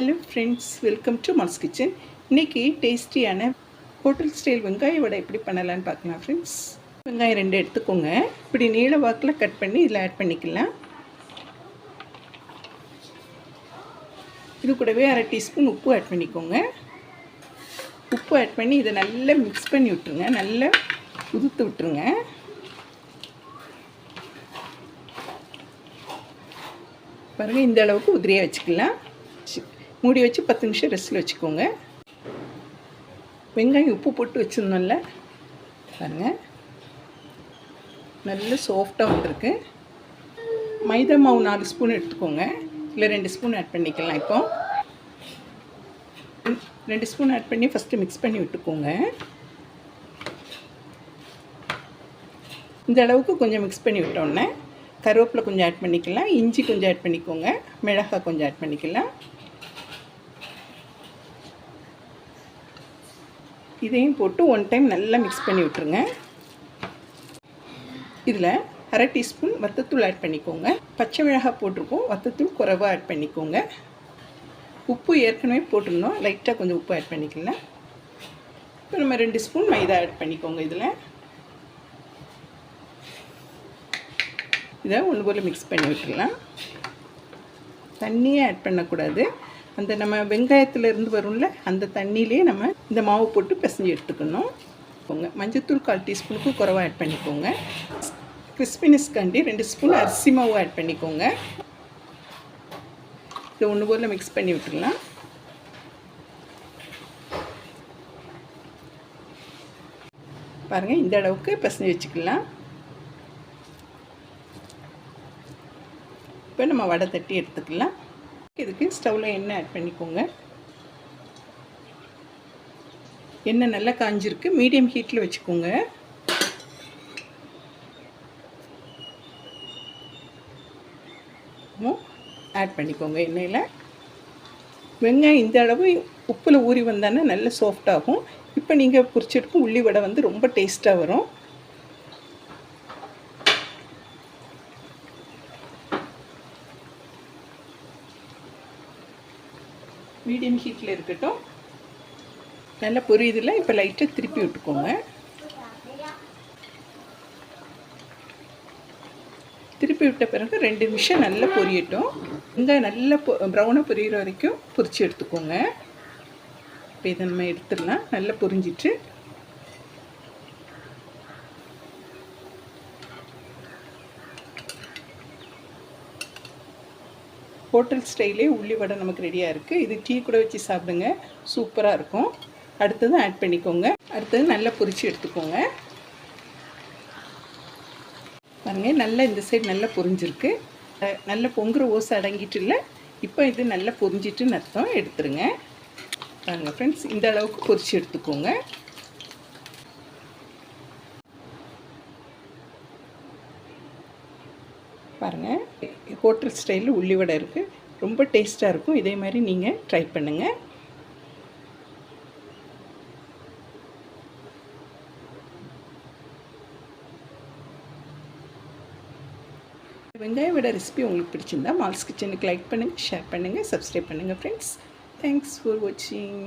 Hello friends welcome to mass kitchen இன்றைக்கி டேஸ்டியான hotel style வெங்காய வடை எப்படி பண்ணலான்னு பார்க்கலாம் ஃப்ரெண்ட்ஸ் வெங்காயம் ரெண்டு எடுத்துக்கோங்க. இப்படி நீள வாக்கில் கட் பண்ணி இதில் ஆட் பண்ணிக்கலாம். இது கூடவே அரை டீஸ்பூன் உப்பு ஆட் பண்ணிக்கோங்க. உப்பு ஆட் பண்ணி இதை நல்லா மிக்ஸ் பண்ணி விட்டுருங்க. நல்லா உதுத்து விட்டுருங்க. பாருங்கள் இந்த அளவுக்கு உதிரியாக வச்சுக்கலாம். சி- மூடி வச்சு பத்து நிமிஷம் ரெஸ்ட்டில் வச்சுக்கோங்க. வெங்காயம் உப்பு போட்டு வச்சுருந்தோம்ல பாருங்கள் நல்ல சாஃப்டாக வந்திருக்கு. மைதா மாவு நாலு ஸ்பூன் எடுத்துக்கோங்க. இல்லை ரெண்டு ஸ்பூன் ஆட் பண்ணிக்கலாம் இப்போ. ரெண்டு ஸ்பூன் ஆட் பண்ணி ஃபஸ்ட்டு மிக்ஸ் பண்ணி விட்டுக்கோங்க. இந்த அளவுக்கு கொஞ்சம் மிக்ஸ் பண்ணி விட்டோன்னே கருவேப்பிலை கொஞ்சம் ஆட் பண்ணிக்கலாம் இஞ்சி கொஞ்சம் ஆட் பண்ணிக்கோங்க மிளகாய் கொஞ்சம் ஆட் பண்ணிக்கலாம். இதையும் போட்டு ஒன் டைம் நல்லா மிக்ஸ் பண்ணி விட்டுருங்க. இதில் அரை டீஸ்பூன் வத்தத்தூள் ஆட் பண்ணிக்கோங்க. பச்சை மிளகாய் போட்டிருக்கோம். வத்தத்தூள் குறைவாக ஆட் பண்ணிக்கோங்க. உப்பு ஏற்கனவே போட்டிருந்தோம். லைட்டாக கொஞ்சம் உப்பு ஆட் பண்ணிக்கலாம். இப்போ நம்ம ரெண்டு ஸ்பூன் மைதா ஆட் பண்ணிக்கோங்க இதில். இதை ஒன்று போல் மிக்ஸ் பண்ணி விட்டுடலாம். தண்ணியே ஆட் பண்ணக்கூடாது. அந்த நம்ம வெங்காயத்துலேருந்து வரும்ல அந்த தண்ணியிலே நம்ம இந்த மாவு போட்டு பிசைஞ்சு எடுத்துக்கணும். போங்க. மஞ்சத்தூள் கால் டீஸ்பூனுக்கு குறவாக ஆட் பண்ணிக்கோங்க. கிறிஸ்பினஸ்காண்டி ரெண்டு ஸ்பூன் அரிசி மாவு ஆட் பண்ணிக்கோங்க. இதை ஒன்று போல் மிக்ஸ் பண்ணி விட்டுடலாம். பாருங்கள் இந்த அளவுக்கு பிசைஞ்சு வச்சுக்கலாம். இப்போ நம்ம வடை தட்டி எடுத்துக்கலாம். இதுக்கு ஸ்டவ்வில் எண்ணெய் ஆட் பண்ணிக்கோங்க. எண்ணெய் நல்லா காஞ்சிருக்கு. மீடியம் ஹீட்டில் வச்சுக்கோங்க. ஆட் பண்ணிக்கோங்க எண்ணெயில். வெங்காயம் இந்த அளவு உப்பில் ஊறி வந்தானே நல்ல சாஃப்டாகும் இப்போ நீங்கள் பொரிச்செடுக்கும் உள்ளி வடை வந்து ரொம்ப டேஸ்ட்டாக வரும். மீடியம் ஹீட்டில் இருக்கட்டும். நல்லா பொரியுதில்ல? இப்போ லைட்டாக திருப்பி விட்டுக்கோங்க. திருப்பி விட்ட பிறகு ரெண்டு நிமிஷம் நல்லா பொரியட்டும். இங்கே நல்லா பொ ப்ரௌனாக பொரியிற வரைக்கும் பொரிச்சு எடுத்துக்கோங்க. இப்போ இதை நம்ம எடுத்துடலாம். நல்லா பொரிஞ்சிட்டு ஹோட்டல் ஸ்டைலே உள்ளி வடை நமக்கு ரெடியாக இருக்குது இது டீ கூட வச்சு சாப்பிடுங்க. சூப்பராக இருக்கும். அடுத்தது ஆட் பண்ணிக்கோங்க. அடுத்தது நல்லா பொரிச்சு எடுத்துக்கோங்க. பாருங்க நல்லா இந்த சைடு நல்லா பொரிஞ்சிருக்கு. நல்லா பொங்குற ஓசை அடங்கிட்டு இல்லை. இப்போ இது நல்லா பொரிஞ்சிட்டுன்னு அர்த்தம். எடுத்துருங்க. பாருங்க ஃப்ரெண்ட்ஸ் இந்த அளவுக்கு பொரிச்சு எடுத்துக்கோங்க. பாருங்கள் ஹோட்டல் ஸ்டைலில் உள்ளி வடை இருக்குது ரொம்ப டேஸ்ட்டாக இருக்கும். இதே மாதிரி நீங்கள் ட்ரை பண்ணுங்கள் வெங்காய வடை ரெசிபி உங்களுக்கு பிடிச்சிருந்தா மால்ஸ் கிச்சனுக்கு லைக் பண்ணுங்கள் ஷேர் பண்ணுங்கள் சப்ஸ்கிரைப் பண்ணுங்கள் ஃப்ரெண்ட்ஸ் தேங்க்ஸ் ஃபார் வாட்சிங்